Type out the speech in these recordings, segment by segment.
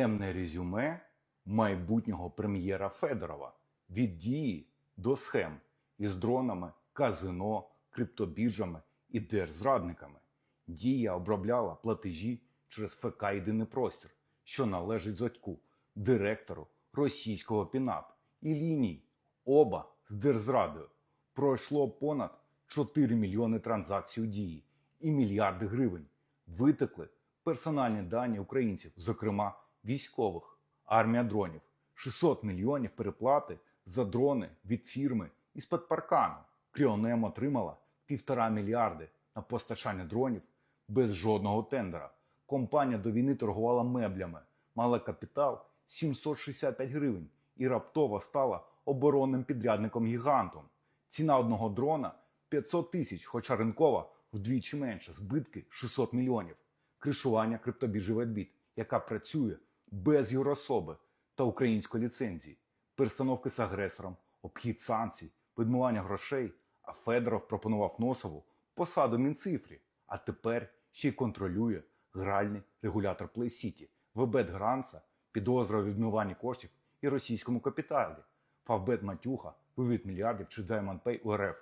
Темне резюме майбутнього прем'єра Федорова від дії до схем із дронами, казино, криптобіржами і держзрадниками. Дія обробляла платежі через ФК «Єдиний простір, що належить Зодьку, директору російського ПІНАП і ліній, оба з держзрадою. Пройшло понад 4 мільйони транзакцій у дії і мільярди гривень. Витекли персональні дані українців, зокрема військових, армія дронів, 600 мільйонів переплати за дрони від фірми із-під паркану. Кріонем отримала півтора мільярди на постачання дронів без жодного тендера. Компанія до війни торгувала меблями, мала капітал 765 гривень і раптово стала оборонним підрядником гігантом. Ціна одного дрона 500 тисяч, хоча ринкова вдвічі менше, збитки 600 мільйонів. Кришування криптобіржі Ведбіт, яка працює без юрособи та української ліцензії, перестановки з агресором, обхід санкцій, відмивання грошей. А Федоров пропонував Носову посаду Мінцифрі, а тепер ще й контролює гральний регулятор Play City, Вебет Гранца, підозра у відмиванні коштів і російському капіталі, Фавбет Матюха, вивід мільярдів чи Diamond Pay у РФ,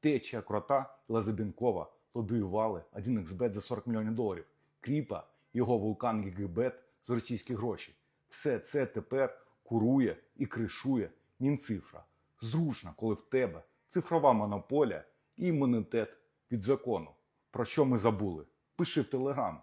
Течія Крота Лазебінкова лобіювали 1xbet за 40 мільйонів доларів, Кріпа, його вулкан Гігібет з російських грошей. Все це тепер курує і кришує Мінцифра. Зручно, коли в тебе цифрова монополія і імунітет від закону. Про що ми забули? Пиши в Телеграм.